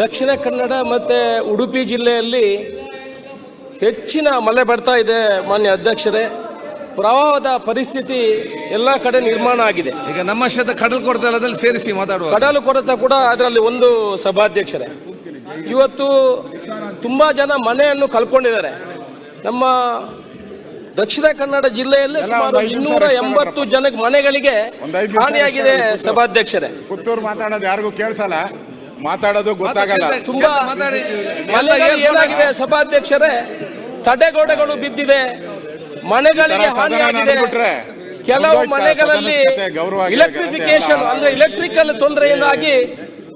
ದಕ್ಷಿಣ ಕನ್ನಡ ಮತ್ತೆ ಉಡುಪಿ ಜಿಲ್ಲೆಯಲ್ಲಿ ಹೆಚ್ಚಿನ ಮಳೆ ಬರ್ತಾ ಇದೆ ಮಾನ್ಯ ಅಧ್ಯಕ್ಷರೇ. ಪ್ರವಾಹದ ಪರಿಸ್ಥಿತಿ ಎಲ್ಲ ಕಡೆ ನಿರ್ಮಾಣ ಆಗಿದೆ. ಈಗ ನಮ್ಮ ಕ್ಷೇತ್ರ ಕಡಲ್ ಕೊಡ್ತಲ್ಲದಲ್ಲಿ ಸೇರಿಸಿ ಮಾತಾಡುವ ಕಡಲು ಕೊರತೆ ಕೂಡ ಅದರಲ್ಲಿ ಒಂದು ಸಭಾಧ್ಯಕ್ಷರೇ. ಇವತ್ತು ತುಂಬಾ ಜನ ಮನೆಯನ್ನು ಕಳ್ಕೊಂಡಿದ್ದಾರೆ ನಮ್ಮ ದಕ್ಷಿಣ ಕನ್ನಡ ಜಿಲ್ಲೆಯಲ್ಲಿ ಸುಮಾರು ಇನ್ನೂರ ಎಂಬತ್ತು ಜನ ಮನೆಗಳಿಗೆ ಹಾನಿಯಾಗಿದೆ. ಸಭಾಧ್ಯಕ್ಷರೇ. ಪುತ್ತೂರು ಮಾತಾಡೋದು ಯಾರಿಗೂ ಕೇಳಿಸಲ್ಲ. ಮಾತಾಡೋದು ಗೊತ್ತಾಗಲ್ಲ. ತುಂಬಾ ಏನಾಗಿದೆ ಸಭಾಧ್ಯಕ್ಷರೇ? ತಡೆಗೋಡೆಗಳು ಬಿದ್ದಿದೆ. ಮನೆಗಳಿಗೆ ಹಾನಿಯಾಗಿದೆ. ಕೆಲವು ಮನೆಗಳಲ್ಲಿ ಇಲೆಕ್ಟ್ರಿಫಿಕೇಶನ್ ಅಂದ್ರೆ ಇಲೆಕ್ಟ್ರಿಕಲ್ ತೊಂದರೆಯಿಂದಾಗಿ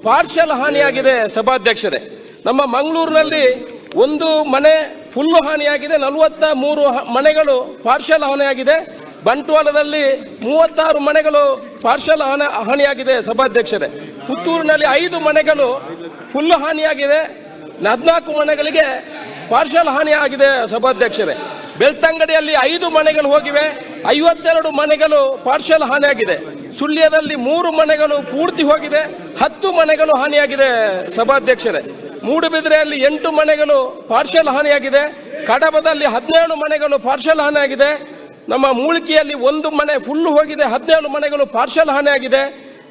ಪಾರ್ಷಲ್ ಹಾನಿಯಾಗಿದೆ ಸಭಾಧ್ಯಕ್ಷರೇ. ನಮ್ಮ ಮಂಗಳೂರಿನಲ್ಲಿ ಒಂದು ಮನೆ ಫುಲ್ ಹಾನಿಯಾಗಿದೆ. ನಲವತ್ತ ಮೂರು ಮನೆಗಳು ಪಾರ್ಷಲ್ ಹಾನಿಯಾಗಿದೆ. ಬಂಟ್ವಾಳದಲ್ಲಿ ಮೂವತ್ತಾರು ಮನೆಗಳು ಪಾರ್ಷಲ್ ಹಾನಿ ಹಾನಿಯಾಗಿದೆ ಸಭಾಧ್ಯಕ್ಷರೇ. ಪುತ್ತೂರಿನಲ್ಲಿ ಐದು ಮನೆಗಳು ಫುಲ್ ಹಾನಿಯಾಗಿದೆ. ಹದಿನಾಲ್ಕು ಮನೆಗಳಿಗೆ ಪಾರ್ಷಲ್ ಹಾನಿಯಾಗಿದೆ ಸಭಾಧ್ಯಕ್ಷರೇ. ಬೆಳ್ತಂಗಡಿಯಲ್ಲಿ ಐದು ಮನೆಗಳು ಹೋಗಿವೆ. ಐವತ್ತೆರಡು ಮನೆಗಳು ಪಾರ್ಷಲ್ ಹಾನಿಯಾಗಿದೆ. ಸುಳ್ಯದಲ್ಲಿ ಮೂರು ಮನೆಗಳು ಪೂರ್ತಿ ಹೋಗಿದೆ. ಹತ್ತು ಮನೆಗಳು ಹಾನಿಯಾಗಿದೆ ಸಭಾಧ್ಯಕ್ಷರೇ. ಮೂಡುಬಿದ್ರೆಯಲ್ಲಿ ಎಂಟು ಮನೆಗಳು ಪಾರ್ಷಲ್ ಹಾನಿಯಾಗಿದೆ. ಕಡಬದಲ್ಲಿ ಹದಿನೇಳು ಮನೆಗಳು ಪಾರ್ಷಲ್ ಹಾನಿಯಾಗಿದೆ. ನಮ್ಮ ಮೂಳಿಕೆಯಲ್ಲಿ ಒಂದು ಮನೆ ಫುಲ್ಲು ಹೋಗಿದೆ, ಹದಿನೇಳು ಮನೆಗಳು ಪಾರ್ಷಲ್ ಹಾನಿಯಾಗಿದೆ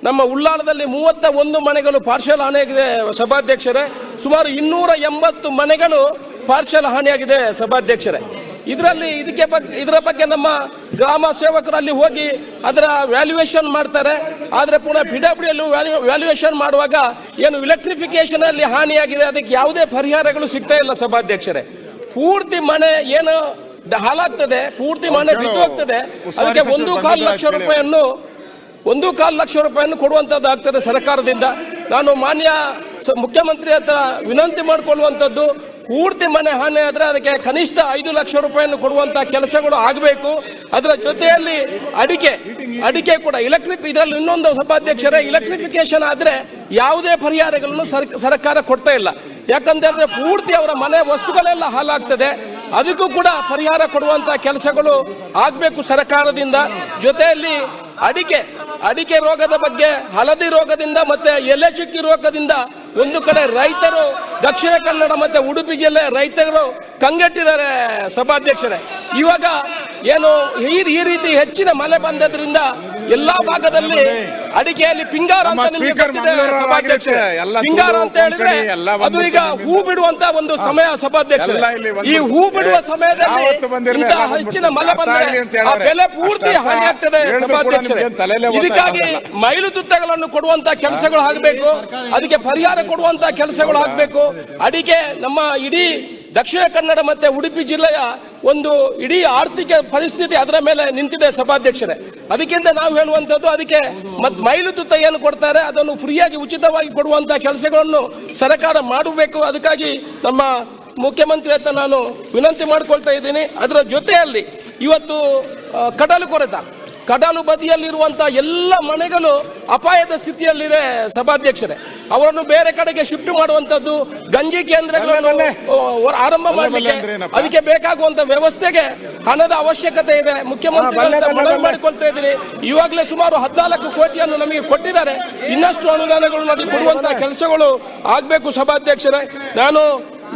ನಮ್ಮ ಉಳ್ಳಾಳದಲ್ಲಿ ಮೂವತ್ತ ಒಂದು ಮನೆಗಳು ಪಾರ್ಷಲ್ ಹಾನಿಯಾಗಿದೆ ಸಭಾಧ್ಯಕ್ಷರೇ. ಸುಮಾರು ಇನ್ನೂರ ಎಂಬತ್ತು ಮನೆಗಳು ಪಾರ್ಷಲ್ ಹಾನಿಯಾಗಿದೆ ಸಭಾಧ್ಯಕ್ಷರೇ. ಇದರಲ್ಲಿ ಇದಕ್ಕೆ ಬಗ್ಗೆ ಇದರ ಬಗ್ಗೆ ನಮ್ಮ ಗ್ರಾಮ ಸೇವಕರು ಅಲ್ಲಿ ಹೋಗಿ ಅದರ ವ್ಯಾಲ್ಯೂಯೇಷನ್ ಮಾಡ್ತಾರೆ. ಆದರೆ ಪುನಃ ಪಿಡಬ್ಲ್ಯೂ ವ್ಯಾಲ್ಯೂಯೇಷನ್ ಮಾಡುವಾಗ ಏನು ಇಲೆಕ್ಟ್ರಿಫಿಕೇಶನ್ ಅಲ್ಲಿ ಹಾನಿಯಾಗಿದೆ, ಅದಕ್ಕೆ ಯಾವುದೇ ಪರಿಹಾರಗಳು ಸಿಗ್ತಾ ಇಲ್ಲ ಸಭಾಧ್ಯಕ್ಷರೇ. ಪೂರ್ತಿ ಮನೆ ಏನು ಹಾಳಾಗ್ತದೆ ಪೂರ್ತಿ ಮನೆ ಬಿದ್ದು ಹೋಗ್ತದೆ ಅದಕ್ಕೆ ಒಂದು ಕಾಲು ಲಕ್ಷ ರೂಪಾಯಿಯನ್ನು ಒಂದು ಕಾಲು ಲಕ್ಷ ರೂಪಾಯಿಯನ್ನು ಕೊಡುವಂತದ್ದಾಗ್ತದೆ ಸರ್ಕಾರದಿಂದ. ನಾನು ಮಾನ್ಯ ಮುಖ್ಯಮಂತ್ರಿ ಹತ್ರ ವಿನಂತಿ ಮಾಡಿಕೊಳ್ಳುವಂಥದ್ದು ಪೂರ್ತಿ ಮನೆ ಹಾನಿ ಆದರೆ ಅದಕ್ಕೆ ಕನಿಷ್ಠ ಐದು ಲಕ್ಷ ರೂಪಾಯಿಯನ್ನು ಕೊಡುವಂತಹ ಕೆಲಸಗಳು ಆಗಬೇಕು. ಅದರ ಜೊತೆಯಲ್ಲಿ ಅಡಿಕೆ ಅಡಿಕೆ ಕೂಡ ಇಲೆಕ್ಟ್ರಿಕ್ ಇದರಲ್ಲಿ ಇನ್ನೊಂದು ಸಭಾಧ್ಯಕ್ಷರೇ ಇಲೆಕ್ಟ್ರಿಫಿಕೇಶನ್ ಆದರೆ ಯಾವುದೇ ಪರಿಹಾರಗಳನ್ನು ಸರ್- ಸರ್ಕಾರ ಕೊಡ್ತಾ ಇಲ್ಲ. ಯಾಕಂತ ಹೇಳಿದ್ರೆ ಪೂರ್ತಿ ಅವರ ಮನೆ ವಸ್ತುಗಳೆಲ್ಲ ಹಾಳಾಗ್ತದೆ. ಅದಕ್ಕೂ ಕೂಡ ಪರಿಹಾರ ಕೊಡುವಂತ ಕೆಲಸಗಳು ಆಗಬೇಕು ಸರ್ಕಾರದಿಂದ. ಜೊತೆಯಲ್ಲಿ ಅಡಿಕೆ ಅಡಿಕೆ ರೋಗದ ಬಗ್ಗೆ ಹಳದಿ ರೋಗದಿಂದ ಮತ್ತೆ ಎಲೆ ಚುಕ್ಕಿ ರೋಗದಿಂದ ಒಂದು ಕಡೆ ರೈತರು ದಕ್ಷಿಣ ಕನ್ನಡ ಮತ್ತೆ ಉಡುಪಿ ಜಿಲ್ಲೆ ರೈತರು ಕಂಗೆಟ್ಟಿದ್ದಾರೆ ಸಭಾಧ್ಯಕ್ಷರೇ. ಇವಾಗ ಏನು ಈ ಈ ರೀತಿ ಹೆಚ್ಚಿನ ಮಳೆ ಬಂದದ್ರಿಂದ ಎಲ್ಲಾ ಭಾಗದಲ್ಲಿ ಅಡಿಕೆಯಲ್ಲಿ ಪಿಂಗಾರ ಅಂತ ನಿಮಗೆ ಗೊತ್ತಿದೆ ಪಿಂಗಾರ ಅಂತ ಹೇಳಿದ್ರೆ ಅದು ಈಗ ಹೂ ಬಿಡುವಂತ ಒಂದು ಸಮಯ ಸಭಾಧ್ಯಕ್ಷ ಈ ಹೂ ಬಿಡುವ ಸಮಯದಲ್ಲಿ ಇಂತಹ ಹೆಚ್ಚಿನ ಮಳೆ ಬಂದ್ರೆ ಆ ಬೆಲೆ ಪೂರ್ತಿ ಹಾನಿ ಆಗ್ತದೆ ಸಭಾಧ್ಯಕ್ಷ ಇದಕ್ಕಾಗಿ ಇಲ್ಲ. ಮೈಲು ತುತ್ತಗಳನ್ನು ಕೊಡುವಂತ ಕೆಲಸಗಳು ಆಗಬೇಕು. ಅದಕ್ಕೆ ಪರಿಹಾರ ಕೊಡುವಂತ ಕೆಲಸಗಳು ಆಗಬೇಕು. ಅಡಿಕೆ ನಮ್ಮ ಇಡೀ ದಕ್ಷಿಣ ಕನ್ನಡ ಮತ್ತೆ ಉಡುಪಿ ಜಿಲ್ಲೆಯ ಒಂದು ಇಡೀ ಆರ್ಥಿಕ ಪರಿಸ್ಥಿತಿ ಅದರ ಮೇಲೆ ನಿಂತಿದೆ ಸಭಾಧ್ಯಕ್ಷರೇ. ಅದಕ್ಕಿಂತ ನಾವು ಹೇಳುವಂತದ್ದು ಅದಕ್ಕೆ ಮತ್ ಮೈಲು ತುತ್ತ ಏನು ಕೊಡ್ತಾರೆ ಅದನ್ನು ಫ್ರೀಯಾಗಿ ಉಚಿತವಾಗಿ ಕೊಡುವಂತಹ ಕೆಲಸಗಳನ್ನು ಸರ್ಕಾರ ಮಾಡಬೇಕು. ಅದಕ್ಕಾಗಿ ನಮ್ಮ ಮುಖ್ಯಮಂತ್ರಿ ಹತ್ರ ನಾನು ವಿನಂತಿ ಮಾಡಿಕೊಳ್ತಾ ಇದ್ದೀನಿ. ಅದರ ಜೊತೆಯಲ್ಲಿ ಇವತ್ತು ಕಡಲು ಕೊರೆತ. ಕಡಲು ಬದಿಯಲ್ಲಿರುವಂತಹ ಎಲ್ಲ ಮನೆಗಳು ಅಪಾಯದ ಸ್ಥಿತಿಯಲ್ಲಿದೆ ಸಭಾಧ್ಯಕ್ಷರೇ. ಅವರನ್ನು ಬೇರೆ ಕಡೆಗೆ ಶಿಫ್ಟ್ ಮಾಡುವಂತದ್ದು ಗಂಜಿ ಕೇಂದ್ರಗಳನ್ನು ಆರಂಭ ಮಾಡಲಿಕ್ಕೆ ಅದಕ್ಕೆ ಬೇಕಾಗುವಂತ ವ್ಯವಸ್ಥೆಗೆ ಹಣದ ಅವಶ್ಯಕತೆ ಇದೆ. ಮುಖ್ಯಮಂತ್ರಿ ಮಾಡಿಕೊಳ್ತಾ ಇದ್ದೀನಿ ಇವಾಗಲೇ ಸುಮಾರು ಹದಿನಾಲ್ಕು ಕೋಟಿಯನ್ನು ನಮಗೆ ಕೊಟ್ಟಿದ್ದಾರೆ. ಇನ್ನಷ್ಟು ಅನುದಾನಗಳು ನಮಗೆ ಕೊಡುವಂತಹ ಕೆಲಸಗಳು ಆಗಬೇಕು ಸಭಾಧ್ಯಕ್ಷರೇ. ನಾನು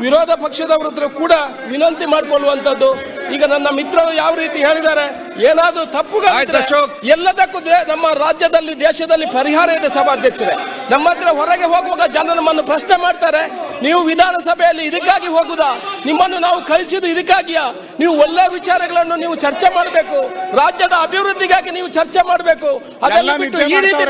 ವಿರೋಧ ಪಕ್ಷದವರ ಹತ್ರ ಕೂಡ ವಿನಂತಿ ಮಾಡಿಕೊಳ್ಳುವಂತದ್ದು ಈಗ ನನ್ನ ಮಿತ್ರರು ಯಾವ ರೀತಿ ಹೇಳಿದ್ದಾರೆ? ಏನಾದ್ರೂ ತಪ್ಪುಗಳು. ಎಲ್ಲದಕ್ಕೂ ನಮ್ಮ ರಾಜ್ಯದಲ್ಲಿ ದೇಶದಲ್ಲಿ ಪರಿಹಾರ ಇದೆ ಸಭಾಧ್ಯಕ್ಷರೇ. ನಮ್ಮ ಹತ್ರ ಹೊರಗೆ ಹೋಗುವಾಗ ಜನ ನಮ್ಮನ್ನು ಪ್ರಶ್ನೆ ಮಾಡ್ತಾರೆ ನೀವು ವಿಧಾನಸಭೆಯಲ್ಲಿ ಇದಕ್ಕಾಗಿ ಹೋಗುದಾ? ನಿಮ್ಮನ್ನು ನಾವು ಕಳಿಸಿದ್ದು ಇದಕ್ಕಾಗಿಯಾ? ನೀವು ಒಳ್ಳೆ ವಿಚಾರಗಳನ್ನು ನೀವು ಚರ್ಚೆ ಮಾಡಬೇಕು ರಾಜ್ಯದ ಅಭಿವೃದ್ಧಿಗಾಗಿ ನೀವು ಚರ್ಚೆ ಮಾಡಬೇಕು. ಅದನ್ನು ಬಿಟ್ಟು ಈ ರೀತಿ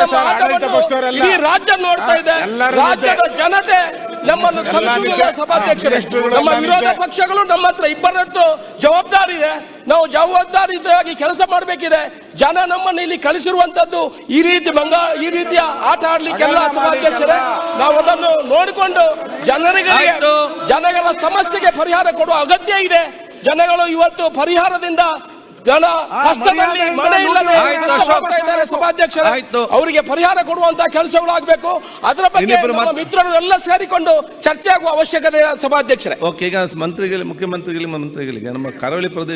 ಈ ನಮ್ಮ ರಾಜ್ಯ ನೋಡ್ತಾ ಇದೆ. ರಾಜ್ಯದ ಜನತೆ ನಮ್ಮನ್ನು ಕ್ಷಮಿಸುವುದಿಲ್ಲ ಸಭಾಧ್ಯಕ್ಷರೇ. ನಮ್ಮ ವಿರೋಧ ಪಕ್ಷಗಳು ನಮ್ಮ ಹತ್ರ ಇಬ್ಬರದ್ದು ಜವಾಬ್ದಾರಿ ಇದೆ. ನಾವು ಜವಾಬ್ದಾರಿಯುತವಾಗಿ ಕೆಲಸ ಮಾಡಬೇಕಿದೆ. ಜನ ನಮ್ಮನ್ನು ಇಲ್ಲಿ ಕಳಿಸಿರುವಂತದ್ದು ಈ ರೀತಿ ಬಂಗಾ ಈ ರೀತಿಯ ಆಟ ಆಡ್ಲಿಕ್ಕೆಲ್ಲ ಸಭಾಧ್ಯಕ್ಷರೇ ನಾವು ಅದನ್ನು ನೋಡಿಕೊಂಡು ಜನರಿಗೆ ಜನಗಳ ಸಮಸ್ಯೆಗೆ ಪರಿಹಾರ ಕೊಡುವ ಅಗತ್ಯ ಇದೆ. ಜನಗಳು ಇವತ್ತು ಪರಿಹಾರದಿಂದ ಜನ ಕಷ್ಟದಲ್ಲಿ ಮನೆ ಇಲ್ಲದೆ ಇದ್ದಾರೆ ಸಭಾಧ್ಯಕ್ಷರೇ. ಅವರಿಗೆ ಪರಿಹಾರ ಕೊಡುವಂತಹ ಕೆಲಸಗಳು ಆಗಬೇಕು ಅದರ ಬಗ್ಗೆ ಮಿತ್ರರು ಎಲ್ಲ ಸೇರಿಕೊಂಡು ಚರ್ಚೆ ಆಗುವ ಅವಶ್ಯಕತೆ ಸಭಾಧ್ಯಕ್ಷರೇ. ಓಕೆ ಈಗ ಮಂತ್ರಿಗಳಿಗೆ ಮುಖ್ಯಮಂತ್ರಿಗಳಿಗೆ ಮಂತ್ರಿಗಳಿಗೆ ನಮ್ಮ ಕರಾವಳಿ ಪ್ರದೇಶ